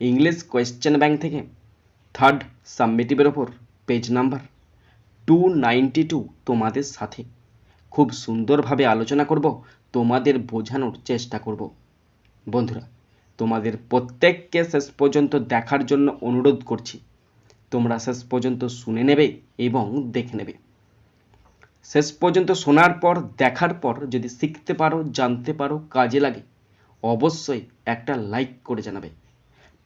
English question bank থেকে third সাবমিটিভের ওপর page number two ninety two তোমাদের সাথে। খুব সুন্দরভাবে আলোচনা করব, তোমাদের বোঝানোর চেষ্টা করব। বন্ধুরা, তোমাদের প্রত্যেককে শেষ পর্যন্ত দেখার জন্য অনুরোধ করছি। তোমরা শেষ পর্যন্ত শুনে নেবে এবং দেখে নেবে। শেষ পর্যন্ত শোনার পর, দেখার পর যদি শিখতে পারো, জানতে পারো, কাজে লাগে, অবশ্যই একটা লাইক করে জানাবে।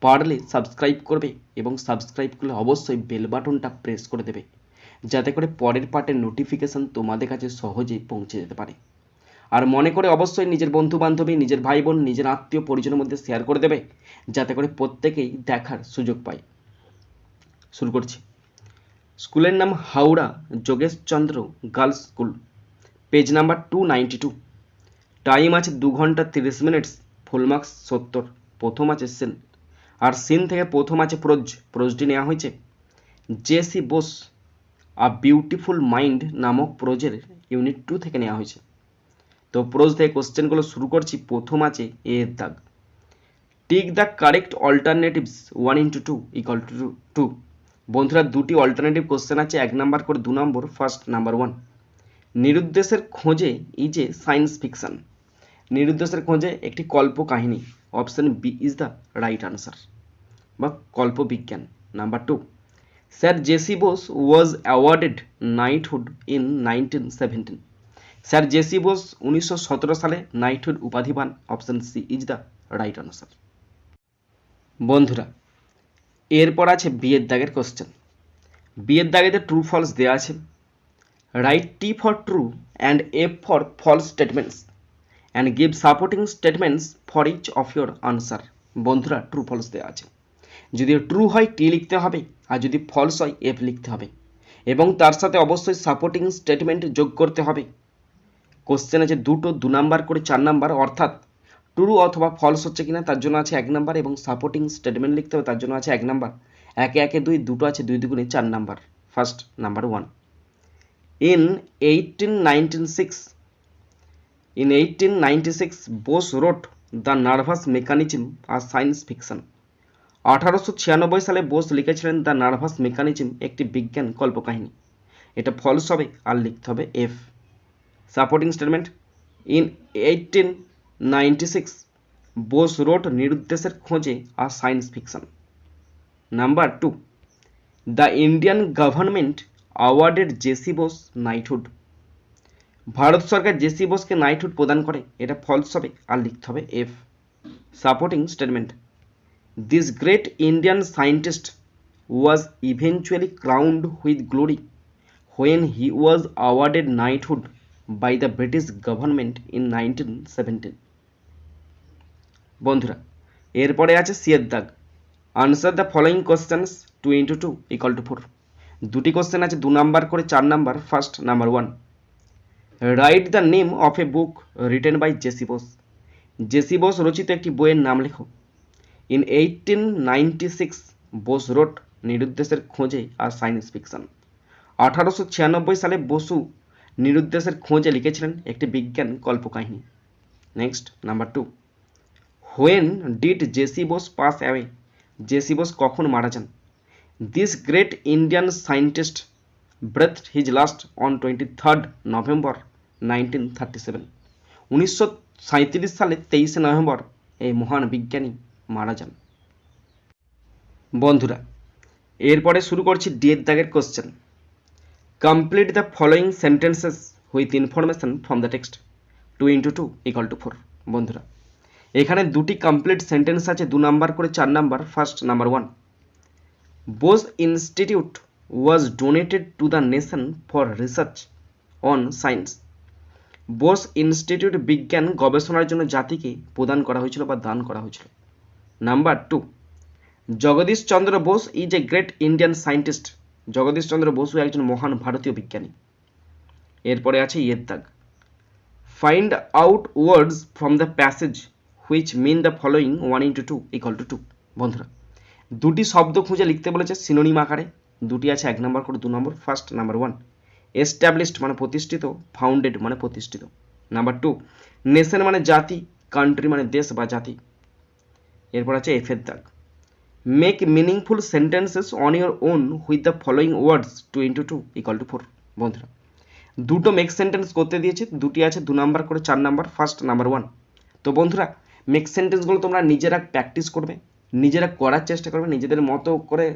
পারলে সাবস্ক্রাইব করবে এবং সাবস্ক্রাইব করলে অবশ্যই বেল বাটনটা প্রেস করে দেবে, যাতে করে পরের পার্টের নোটিফিকেশান তোমাদের কাছে সহজেই পৌঁছে যেতে পারে। আর মনে করে অবশ্যই নিজের বন্ধু বান্ধবী নিজের ভাই বোন নিজের আত্মীয় পরিজনের মধ্যে শেয়ার করে দেবে, যাতে করে প্রত্যেকেই দেখার সুযোগ পায়। শুরু করছি। স্কুলের নাম Howrah Jogeshchandra girls school. Page number two ninety two time আছে দু ঘণ্টা তিরিশ মিনিটস ফুল মার্কস সত্তর। প্রথম আছে সেন আর সিন থেকে প্রথম আছে প্রোজ, প্রোজটি নেওয়া হয়েছে। JC Bose, a beautiful mind নামক প্রোজের ইউনিট টু থেকে নেওয়া হয়েছে। তো প্রোজ থেকে কোশ্চেনগুলো শুরু করছি, প্রথম আছে এ এর দাগ। Tick the correct alternatives, one into two equal to two. বন্ধুরা, দুটি অল্টারনেটিভ কোশ্চেন আছে, এক নাম্বার করে দু নম্বর, ফার্স্ট নাম্বার ওয়ান। নিরুদ্দেশের খোঁজে ইজ সায়েন্স ফিকশন, নিরুদ্দেশের খোঁজে একটি কল্প কাহিনী। Option B is the right answer বা কল্প বিজ্ঞান number two sir JC Bose was awarded knighthood in nineteen seventeen sir JC Bose উনিশশো সতেরো সালে নাইটহুড উপাধি পান। Option C is the right answer বন্ধুরা, এরপর আছে বিয়ের দাগের কোশ্চেন বিয়ের দাগেতে ট্রু ফলস দেওয়া আছে। Write T for true and F for false statements and give supporting statements for each of your answer বন্ধুরা ট্রু ফলস দেওয়া আছে। যদি ট্রু হয় টি লিখতে হবে? আর যদি ফলস হয় এফ লিখতে হবে। এবং তার সাথে অবশ্যই সাপোর্টিং স্টেটমেন্ট যোগ করতে হবে। কোশ্চেন আছে দুটো, দু নাম্বার করে চার নাম্বার, অর্থাৎ ট্রু অথবা ফলস হচ্ছে কিনা, তার জন্য আছে এক নাম্বার এবং সাপোর্টিং স্টেটমেন্ট লিখতে হবে, তার জন্য আছে এক নাম্বার। একে একে দুই, দুটো আছে দুই দুগুণে চার number. First number one in eighteen nineteen six ninety six Bose wrote the nervous mechanism R science fiction আঠারোশো ছিয়ানব্বই সালে বোস লিখেছিলেন দ্য নার্ভাস মেকানিজম একটি বিজ্ঞান কল্পকাহিনী। এটা ফলস হবে আর লিখতে হবে F supporting statement in eighteen ninety six Bose wrote নিরুদ্দেশের খোঁজে আর science fiction number two the Indian government awarded JC Bose knighthood Bharat Sarkar JC বোসকে নাইটহুড প্রদান করে। এটা ফলস হবে আর লিখতে হবে F supporting statement this great Indian scientist was eventually crowned with glory when he was awarded knighthood by the British government in nineteen seventeen বন্ধুরা, এরপরে আছে সিয়ের দাগ answer the following questions two into two equal to four দুটি question আছে, দু number করে চার number first number one write the name of a book written by JC Bose JC Bose রচিত একটি বইয়ের নাম লেখো। In eighteen ninety six Bose wrote নিরুদ্দেশের খোঁজে আর সায়েন্স ফিকশন আঠারোশো ছিয়ানব্বই সালে বসু নিরুদ্দেশের খোঁজে লিখেছিলেন একটি বিজ্ঞান কল্পকাহিনী। Next number two when did JC Bose pass away JC Bose কখন মারা যান? This great Indian scientist breath his last on twenty third November nineteen thirty seven উনিশশো সালে তেইশে নভেম্বর এই মহান বিজ্ঞানী মারা যান। বন্ধুরা, এরপরে শুরু করছি ডিয়ের দাগের question complete the following sentences with information from the text two into two equal to four বন্ধুরা, এখানে দুটি কমপ্লিট সেন্টেন্স আছে, দু নাম্বার করে চার number first number one Bose institute was donated to the nation for research on science Bose institute বিজ্ঞান গবেষণার জন্য জাতিকে প্রদান করা হয়েছিল বা দান করা হয়েছিল। Number two Jagadish Chandra Bose is a great Indian scientist Jagadish Chandra Basu একজন মহান ভারতীয় বিজ্ঞানী। এরপরে আছে ইয়ের দাগ find out words from the passage which mean the following one into two equal to two বন্ধুরা, দুটি শব্দ খুঁজে লিখতে বলেছে সিনোনিম আকারে। দুটি আছে এক নম্বর করে দু নম্বর ফার্স্ট নাম্বার ওয়ান এস্টাবলিশড মানে প্রতিষ্ঠিত ফাউন্ডেড মানে প্রতিষ্ঠিত। নাম্বার টু নেশন মানে জাতি কান্ট্রি মানে দেশ বা জাতি। এরপর আছে এফের দাগ। Make meaningful sentences on your own with the following words two into two equal to four বন্ধুরা। দুটো মেক সেন্টেন্স করতে দিয়েছে, দুটি আছে, দু নাম্বার করে চার নাম্বার ফার্স্ট নাম্বার ওয়ান তো বন্ধুরা মেক সেন্টেন্সগুলো তোমরা নিজেরা প্র্যাকটিস করবে। নিজেরা করার চেষ্টা করবে, নিজেদের মতো করে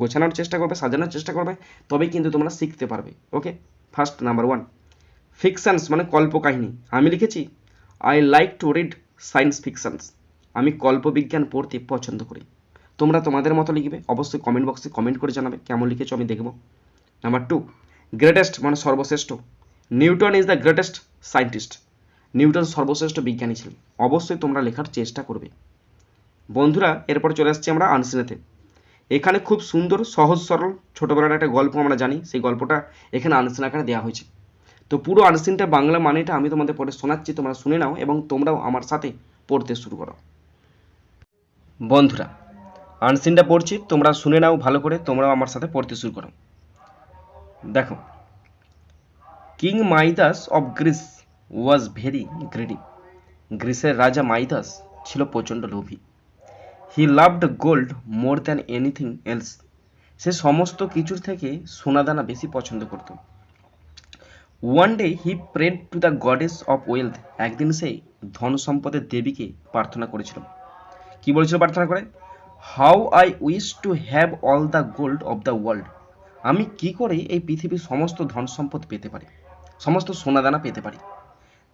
গোছানোর চেষ্টা করবে, সাজানোর চেষ্টা করবে, তবেই কিন্তু তোমরা শিখতে পারবে okay first number one fictions মানে কল্পকাহিনী। আমি লিখেছি I like to read science fictions আমি কল্পবিজ্ঞান পড়তে পছন্দ করি। তোমরা তোমাদের মতো লিখবে, অবশ্যই কমেন্ট বক্সে কমেন্ট করে জানাবে, কেমন লিখেছো আমি দেখব। নাম্বার টু গ্রেটেস্ট মানে সর্বশ্রেষ্ঠ। Newton is the greatest scientist Newton সর্বশ্রেষ্ঠ বিজ্ঞানী ছিলেন। অবশ্যই তোমরা লেখার চেষ্টা করবে। বন্ধুরা, এরপর চলে আসছি আমরা আনসিনেতে। এখানে খুব সুন্দর, সহজ, সরল, ছোটোবেলার একটা গল্প আমরা জানি, সেই গল্পটা এখানে আনসিন আকারে দেওয়া হয়েছে। তো পুরো আনসিনটা বাংলা মানেটা আমি তোমাদের পরে শোনাচ্ছি, তোমরা শুনে নাও এবং তোমরাও আমার সাথে পড়তে শুরু করো। বন্ধুরা, আনসিনটা পড়ছি, তোমরা শুনে নাও ভালো করে, তোমরাও আমার সাথে পড়তে শুরু করো। দেখো, king Midas of Greece was very greedy. গ্রিসের রাজা মাইদাস ছিল প্রচণ্ড লোভী। He loved gold more than anything else সে সমস্ত কিছুর থেকে সোনাদানা বেশি পছন্দ করত। One day he prayed to the goddess of wealth একদিন সে ধন সম্পদের দেবীকে প্রার্থনা করেছিল। কি বলেছিল প্রার্থনা করে? How I wish to have all the gold of the world আমি কি করে এই পৃথিবীর সমস্ত ধন সম্পদ পেতে পারি? সমস্ত সোনাদানা পেতে পারি।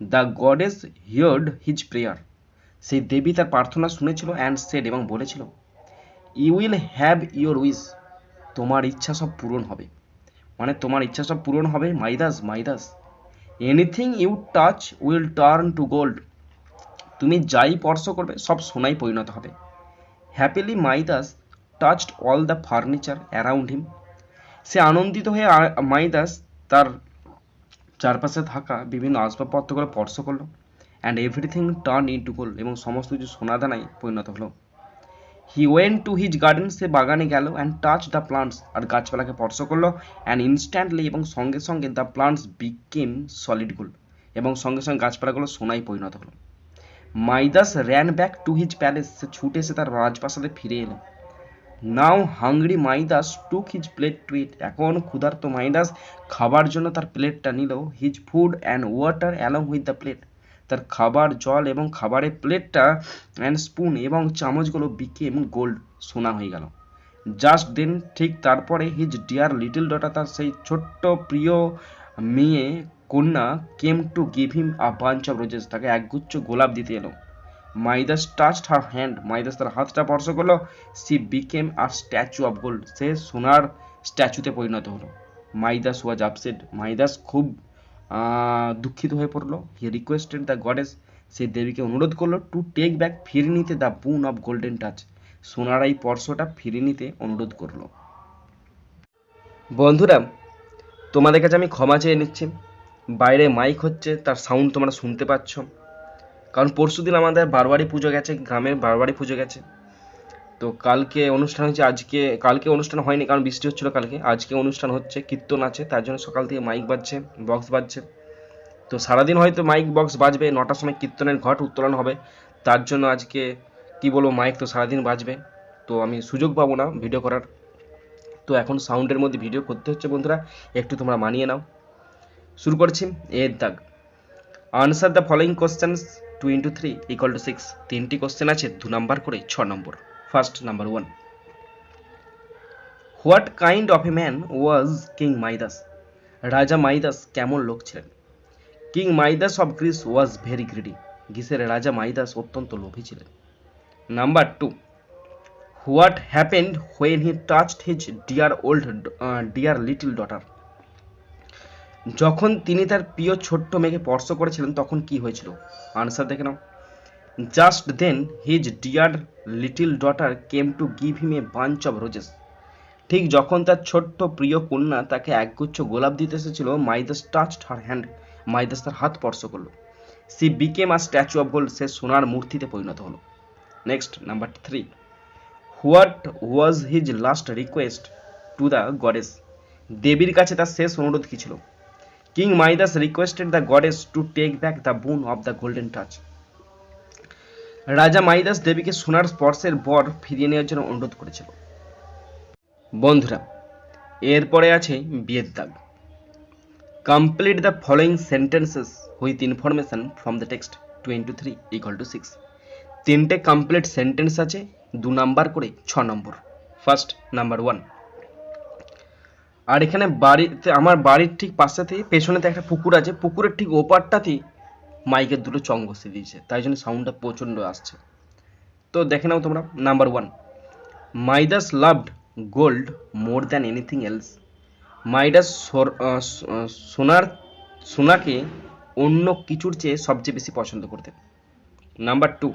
The goddess heard his prayer সেই দেবী তার প্রার্থনা শুনেছিল অ্যান্ড সেড এবং বলেছিল you will have your wish তোমার ইচ্ছা সব পূরণ হবে। মানে তোমার ইচ্ছা সব পূরণ হবে Midas Midas anything you touch will turn to gold তুমি যাই স্পর্শ করবে, সব সোনায় পরিণত হবে। Happily Midas touched all the furniture around him সে আনন্দিত হয়ে মাইদাস তার চারপাশে থাকা বিভিন্ন আসবাবপত্রগুলো স্পর্শ করল। And everything turn into gold এবং সমস্ত কিছু সোনাদানায় পরিণত হলো। He went to his garden সে বাগানে গেল অ্যান্ড টাচ দ্য প্লান্টস আর গাছপালাকে স্পর্শ করল অ্যান্ড ইনস্ট্যান্টলি এবং সঙ্গে সঙ্গে the plants became solid gold এবং সঙ্গে সঙ্গে গাছপালাগুলো সোনায় পরিণত হলো। Midas ran back to his palace সে ছুটে এসে তার রাজপ্রাসাদে ফিরে এলো। Now hungry Midas took his plate to eat এখন ক্ষুধার্ত মাইদাস খাবার জন্য তার প্লেটটা নিল। His food and water along with the plate তার খাবার জল এবং খাবারের প্লেটটা অ্যান্ড স্পুন এবং চামচগুলো বিকে এবং গোল্ড সোনা হয়ে গেল। জাস্ট দেন ঠিক তারপরে হিজ ডিয়ার লিটল ডটার তার সেই ছোট্ট প্রিয় মেয়ে কন্যা came to give him a bunch of roses তাকে একগুচ্ছ গোলাপ দিতে এলো। মাইদাস টাচড হার হ্যান্ড মাইদাস তার হাতটা স্পর্শ করল। She became a statue of gold সে সোনার স্ট্যাচুতে পরিণত হলো। মাইদাস ওয়াজ আপসেট মাইদাস খুব দুঃখিত হয়ে পড়ল। হি রিকোয়েস্টেড দ্য গডেস সে দেবীকে অনুরোধ করল টু টেক ব্যাক ফিরে নিতে the boon of golden touch সোনার এই পর্শটা ফিরে নিতে অনুরোধ করল। বন্ধুরা, তোমাদের কাছে আমি ক্ষমা চেয়ে নিচ্ছি। বাইরে মাইক হচ্ছে, তার সাউন্ড তোমরা শুনতে পাচ্ছ। কারণ পরশুদিন আমাদের বারবারি পুজো গেছে, গ্রামের বারবারি পুজো গেছে। তো কালকে অনুষ্ঠান হয়েছে, আজকে, কালকে অনুষ্ঠান হয়নি কারণ বৃষ্টি হচ্ছিল কালকে। আজকে অনুষ্ঠান হচ্ছে কীর্তন আছে, তার জন্য সকাল থেকে মাইক বাজছে বক্স বাজছে। তো সারাদিন হয়তো মাইক বক্স বাজবে, নটার সময় কীর্তনের ঘট উত্তোলন হবে, তার জন্য আজকে কি বলব মাইক তো সারাদিন বাজবে। তো আমি সুযোগ পাবো না ভিডিও করার। তো এখন সাউন্ডের মধ্যে ভিডিও করতে হচ্ছে বন্ধুরা, একটু তোমরা মানিয়ে নাও। শুরু করছি এর দাগ। Answer the following questions two into three equal to six তিনটি কোশ্চেন আছে, দু নাম্বার করে, ছ নম্বর first number one what kind of a man was king Midas রাজা মাইদাস কেমন লোক ছিলেন? King Midas of Greece was very greedy গ্রিসের রাজা মাইদাস অত্যন্ত লোভী ছিলেন। Number two what happened when he touched his dear old dear little daughter যখন তিনি তার প্রিয় ছোট্ট মেয়েকে স্পর্শ করেছিলেন, তখন কি হয়েছিল? আনসার দেখে নাও। Just then his dear little daughter came to give him a bunch of roses ঠিক যখন তার ছোট্ট প্রিয় কন্যা তাকে একগুচ্ছ গোলাপ দিতে এসেছিল, মাইদাস টাচড হার হ্যান্ড মাইদাস তার হাত স্পর্শ করল। She became a statue of gold সে সোনার মূর্তিতে পরিণত হলো। Next number three what was his last request to the goddess দেবীর কাছে তার শেষ অনুরোধ কি ছিল? King Midas requested the goddess to take back the boon of the golden touch রাজা মাইদাস দেবীকে সোনার স্পর্শের বর ফিরিয়ে নেওয়ার জন্য অনুরোধ করেছিল। বন্ধুরা, এরপরে আছে বিয়ের দাগ। Complete the following sentences with information from the text two into three equal to six তিনটে কমপ্লিট সেন্টেন্স আছে, দু নাম্বার করে ছ নম্বর। ফার্স্ট নাম্বার ওয়ান আর এখানে বাড়িতে, আমার বাড়ির ঠিক পাশেতেই পেছনেতে একটা পুকুর আছে, পুকুরের ঠিক ওপারটাতেই মাইকের দুটো চং বসিয়ে দিয়েছে, তাই জন্য সাউন্ডটা প্রচণ্ড আসছে। তো দেখে নাও তোমরা number one Midas loved gold more than anything else Midas সোনার, সোনাকে অন্য কিছুর চেয়ে সবচেয়ে বেশি পছন্দ করতেন। Number two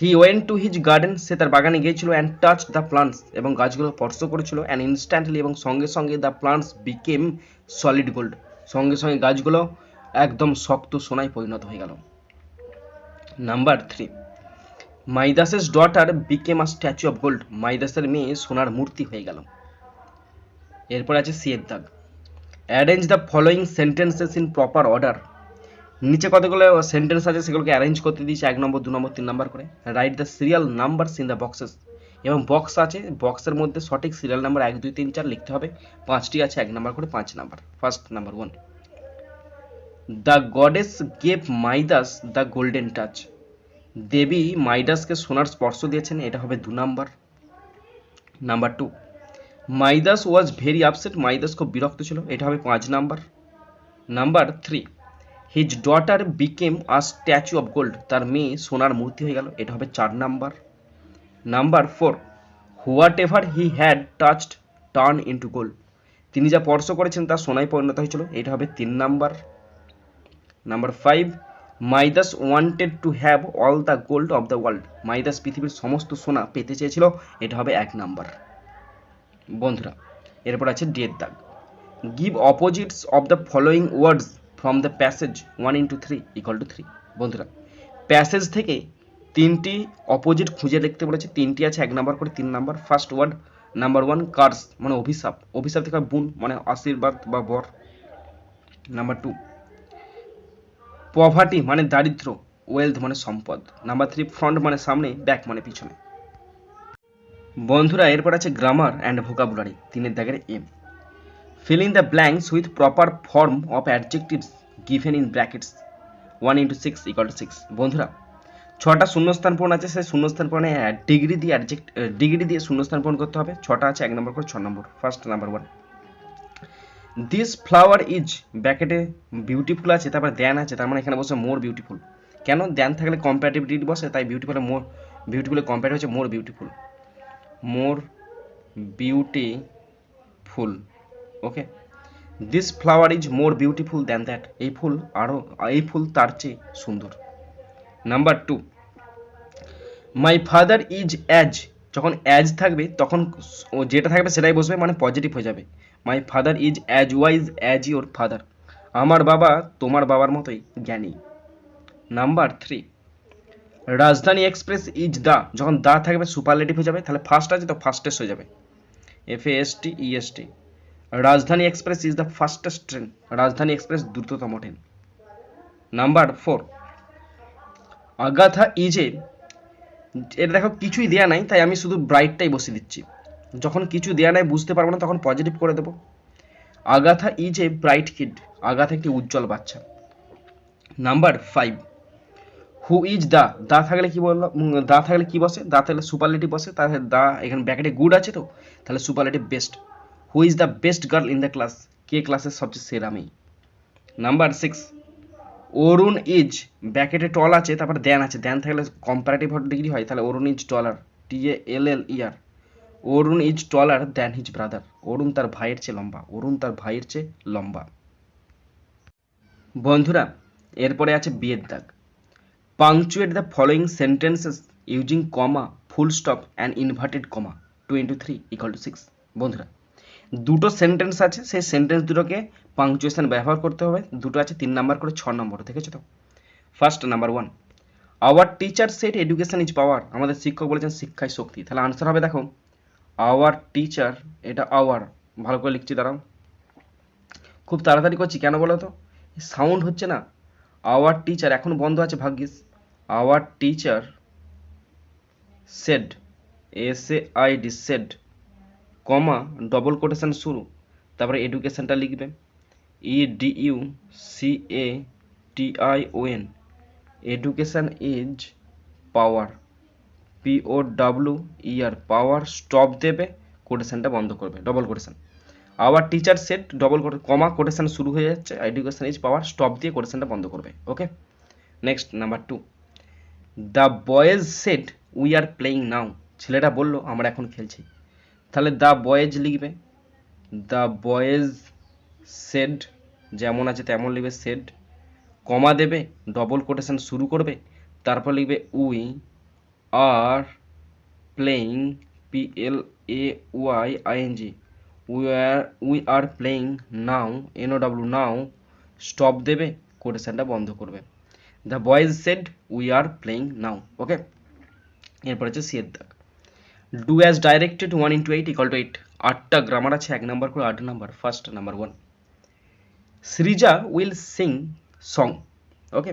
he went to his garden সে তার বাগানে গিয়েছিল অ্যান্ড টাচ দ্য প্লান্টস এবং গাছগুলো স্পর্শ করেছিল অ্যান্ড ইনস্ট্যান্টলি এবং সঙ্গে সঙ্গে the plants became solid gold সঙ্গে সঙ্গে গাছগুলো একদম শক্ত সোনায় পরিণত হয়ে গেল। Number three মাইদাসের daughter became a statue of gold মাইদাসের মেয়ে সোনার মূর্তি হয়ে গেল। এরপর আছে সিয়ের দাগ। Arrange the following sentences in proper order নিচে কতগুলো সেন্টেন্স আছে সেগুলোকে অ্যারেঞ্জ করতে দিয়েছে, এক নম্বর, দু নম্বর, তিন নম্বর করে। Write the serial numbers in the boxes এবং বক্স আছে বক্সের মধ্যে সঠিক সিরিয়াল নাম্বার এক, দুই, তিন, চার লিখতে হবে। পাঁচটি আছে, এক নাম্বার করে পাঁচ number. First number one the goddess gave Midas the golden touch দেবী মাইদাসকে সোনার স্পর্শ দিয়েছেন, এটা হবে দু number. Number two Midas was very upset Midas খুব বিরক্ত ছিল, এটা হবে পাঁচ number. Number three his daughter became a statue of gold তার মেয়ে সোনার মূর্তি হয়ে গেল, এটা হবে চার number. Number four whatever he had touched turn into gold তিনি যা স্পর্শ করেছেন তা সোনায় পরিণত হয়েছিল, এটা হবে তিন number. Number five Midas wanted to have all the gold of the world Midas পৃথিবীর সমস্ত সোনা পেতে চেয়েছিল। এটা হবে এক নাম্বার বন্ধুরা, এরপর আছে ডের দাগ give opposites of the following words from the passage one into three equal to three বন্ধুরা প্যাসেজ থেকে তিনটি অপোজিট খুঁজে লিখতে বলেছে। তিনটি আছে, এক নাম্বার করে তিন number first word number one curse মানে অভিশাপ। অভিশাপ থেকে বুন মানে আশীর্বাদ বা বর। নাম্বার টু পভার্টি মানে দারিদ্র ওয়েলথ মানে সম্পদ। নাম্বার থ্রি ফ্রন্ট মানে সামনে ব্যাক মানে পিছনে। বন্ধুরা, এরপর আছে গ্রামার অ্যান্ড ভোকাবুলারি তিনের দাগের এম fill in the blanks with proper form of adjectives given in brackets 1 into 6 equal to 6 বন্ধুরা, ছটা শূন্যস্থান পূরণ আছে, সেই শূন্যস্থান পূরণে ডিগ্রি দিয়ে অ্যাডজেক্ট ডিগ্রি দিয়ে শূন্যস্থান পূরণ করতে হবে। ছটা আছে, এক নম্বর করে, ছ নম্বর। First number one this flower is ব্যাকেটে beautiful আছে, তারপর দ্যান আছে, তার মানে এখানে বসে মোর বিউটিফুল কেন? দ্যান থাকলে কম্প্যাটিবিলিটি বসে, তাই বিউটিফুলে মোর বিউটিফুলের কম্পেয়ার হচ্ছে more beautiful more beautiful okay this flower is more beautiful than that এই ফুল আরও এই ফুল তার চেয়ে সুন্দর। Number two my father is as যখন অ্যাজ থাকবে, তখন ও যেটা থাকবে সেটাই বসবে মানে পজিটিভ হয়ে যাবে। My father is as wise as your father আমার বাবা তোমার বাবার মতোই জ্ঞানী। Number three Rajdhani express is the যখন দা থাকবে সুপারলেটিভ হয়ে যাবে, তাহলে ফার্স্ট আছে তো ফার্স্টেস্ট হয়ে যাবে। F A S T E S T Rajdhani express is the fastest train Rajdhani express দ্রুততম train number four Agatha is এটা দেখো কিছুই দেয়া নাই, তাই আমি শুধু ব্রাইটটাই বসিয়ে দিচ্ছি। যখন কিছু দেয়া নাই, বুঝতে পারব না, তখন পজিটিভ করে দেবো। Agatha is a bright kid Agatha একটি উজ্জ্বল বাচ্চা। Number five who is the the থাকলে কি বললাম দা থাকলে কি বসে? দা থাকলে সুপারলেটিভ বসে তাহলে দা, এখানে ব্যাকেটে গুড আছে তো, তাহলে superlative best who is the best girl in the class কে ক্লাসের সবচেয়ে সেরা মেয়ে? নাম্বার সিক্স অরুণ ইজ ব্যাকেটে টল আছে, তারপর দেন আছে। দেন থাকলে কম্পারেটিভ ডিগ্রি হয়, তাহলে Arun is taller T A L L er Arun is taller than his brother Arun তার ভাইয়ের চেয়ে লম্বা। অরুণ তার ভাইয়ের চেয়ে লম্বা। বন্ধুরা, এরপরে আছে বিয়ের দাগ। Punctuate the following sentences using comma full stop and inverted comma two into three equal to six বন্ধুরা, দুটো সেন্টেন্স আছে, সেই সেন্টেন্স দুটোকে পাংচুয়েশন ব্যবহার করতে হবে। দুটো আছে তিন নাম্বার করে, ছ নম্বর, দেখেছ তো? First number one our teacher said education is power আমাদের শিক্ষক বলেছেন, শিক্ষাই শক্তি। তাহলে আনসার হবে, দেখো। আওয়ার টিচার এটা আওয়ার ভালো করে লিখছি, দাঁড়াও। খুব তাড়াতাড়ি করছি, কেন বলো তো? সাউন্ড হচ্ছে না। আওয়ার টিচার এখন বন্ধ আছে, ভাগ্যিস। Our teacher said S A I D said comma double quotation শুরু। তারপরে এডুকেশনটা লিখবে। E D U C A T I O N education is power P O W er power stop দেবে কোটেশনটা বন্ধ করবে double quotation our teacher said double comma quotation শুরু হয়ে যাচ্ছে এডুকেশন ইজ পাওয়ার স্টপ দিয়ে কোটেশনটা বন্ধ করবে okay next number two the boys said we are playing now ছেলেটা বলল, আমরা এখন খেলছি। তাহলে দ্য বয়েজ লিখবে দ্য বয়েজ সেড যেমন আছে তেমন লিখবে সেড কমা দেবে ডবল কোটেশন শুরু করবে, তারপর লিখবে we are playing P L A Y I N G we are we are playing now N O W now stop দেবে কোটেশনটা বন্ধ করবে। The boys said we are playing now okay এরপর হচ্ছে সি দাগ do as directed one into eight equal to eight আটটা grammar আছে, এক নাম্বার করে আট number first number one Srija will sing song okay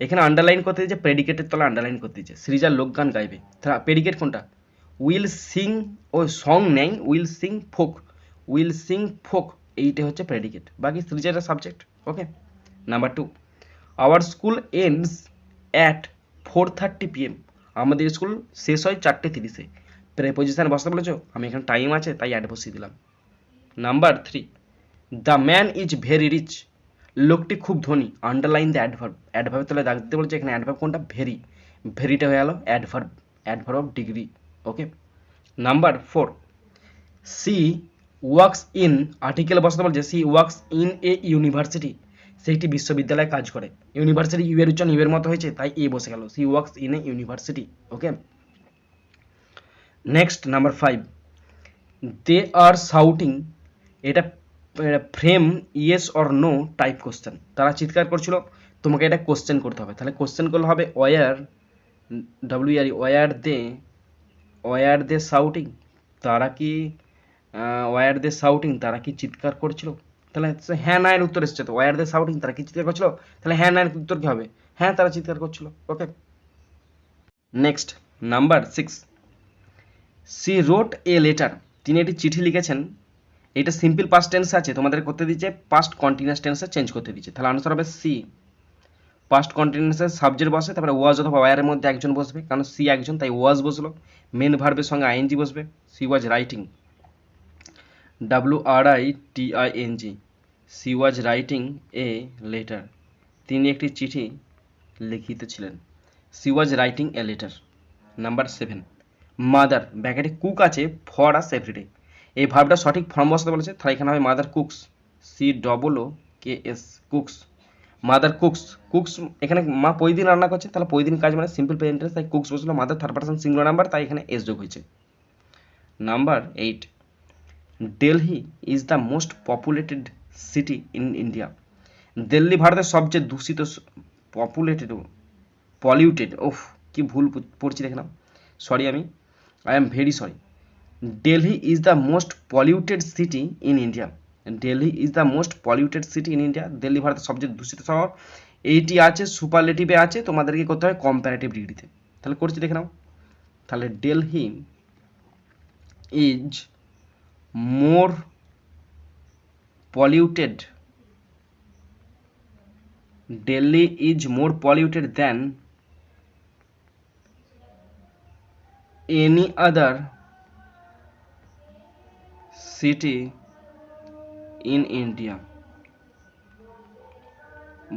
এখানে আন্ডারলাইন করতে দিচ্ছে প্রেডিকেটের তলা আন্ডারলাইন করতে দিচ্ছে সৃজা লোকগান গাইবে। প্রেডিকেট কোনটা? উইল সিং ও সং নেই, will sing folk. Will sing folk, এইটা হচ্ছে প্রেডিকেট বাকি সৃজাটা subject okay number two our school ends at four thirty PM আমাদের স্কুল শেষ হয় চারটে তিরিশে। প্রেপোজিশন বসতে বলেছ? আমি এখানে টাইম আছে, তাই অ্যাড বসিয়ে দিলাম। Number three the man is very rich লোকটি খুব ধনী আন্ডারলাইন দ্য অ্যাডভার্ব অ্যাডভার্ব তাহলে দাগ দিতে বলছে, এখানে অ্যাডভার্ব কোনটা? ভেরি। ভেরিটা হয়ে গেল adverb adverb of degree okay number four she works in article বসাতে বলছে she works in a university সে একটি বিশ্ববিদ্যালয়ে কাজ করে। ইউনিভার্সিটি ইউ এর উচ্চারণ ইউ এর মতো হয়েছে, তাই এ বসে গেল। She works in a university okay next number five they are shouting এটা frame yes or no type question তারা চিৎকার করছিল, তোমাকে এটা কোশ্চেন করতে হবে। তাহলে কোশ্চেন করলে হবে were W R were they were they shouting তারা কি ওয়ার দে শাউটিং তারা কি চিৎকার করছিল? তাহলে হ্যাঁ না উত্তর এসছে তো ওয়ার দে শাউটিং তারা কি চিৎকার করছিল? তাহলে হ্যাঁ না উত্তর কি হবে? হ্যাঁ তারা চিৎকার করছিল। Okay next number six she wrote a letter তিনি একটি চিঠি লিখেছেন এটা সিম্পল পাস্ট টেন্স আছে, তোমাদের করতে দিচ্ছে পাস্ট কন্টিনিউয়াস টেন্সে চেঞ্জ করতে দিচ্ছে। তাহলে আনসার হবে সি পাস্ট কন্টিনিউয়াসের সাবজেক্ট বসে, তারপরে ওয়াজ অথবা ওয়ারের মধ্যে একজন বসবে, কারণ সি একজন, তাই ওয়াজ বসল। মেন ভার্বের সঙ্গে আইএনজি বসবে she was writing W R I T I N G she was writing a letter তিনি একটি চিঠি লিখিতেছিলেন she was writing a letter number seven mother ব্যাকেটে cook আছে ফর আস এভরিডে এই ভাবটা সঠিক ফর্ম বসাতে বলেছে। তাহলে এখানে হবে mother cooks C double O K S cooks mother cooks cooks এখানে মা প্রতিদিন রান্না করছে, তাহলে প্রতিদিন কাজ মানে সিম্পল প্রেজেন্টেন্স তাই কুকস বসল mother third person singular number তাই এখানে এস যোগ হয়েছে। Number eight Delhi is the most populated city in India Delhi ভারতের সবচেয়ে দূষিত পপুলেটেড পলিউটেড ওফ কি ভুল পড়ছি দেখলাম। সরি আমি I am very sorry Delhi is the most polluted city in India Delhi is the most polluted city in India Delhi ভারতের সবচেয়ে দূষিত শহর। এইটি আছে সুপারলেটিভে আছে। তোমাদেরকে করতে হবে কম্পারেটিভ ডিগ্রিতে তাহলে করছি, দেখে নাও। তাহলে Delhi is more polluted Delhi is more polluted than any other city in India.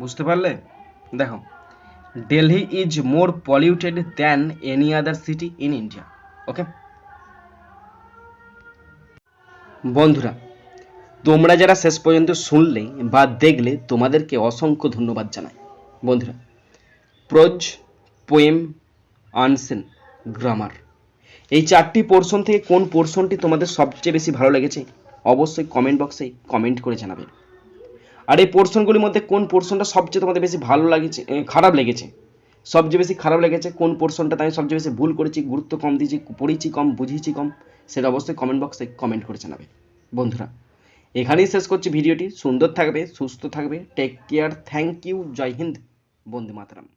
বুঝতে পারলে? দেখো Delhi is more polluted than any other city in India okay বন্ধুরা, তোমরা যারা শেষ পর্যন্ত শুনলে বা দেখলে, তোমাদেরকে অসংখ্য ধন্যবাদ জানাই। বন্ধুরা প্রোজ পোয়েম আনসেন গ্রামার এই চারটি পোর্শন থেকে কোন পোর্শনটি তোমাদের সবচেয়ে বেশি ভালো লেগেছে, অবশ্যই কমেন্ট বক্সে কমেন্ট করে জানাবে। আর এই পোর্শনগুলির মধ্যে কোন পোর্শনটা সবচেয়ে তোমাদের বেশি ভালো লাগেছে খারাপ লেগেছে? সবচেয়ে বেশি খারাপ লেগেছে কোন পোর্শনটাতে আমি সবচেয়ে বেশি ভুল করেছি, গুরুত্ব কম দিয়েছি, পড়েছি কম বুঝিয়েছি কম, সেটা অবশ্যই কমেন্ট বক্সে কমেন্ট করে জানাবে। বন্ধুরা, এখানেই শেষ করছি ভিডিওটি। সুন্দর থাকবে, সুস্থ থাকবে। টেক কেয়ার থ্যাংক ইউ জয় হিন্দ, বন্দে মাতরম।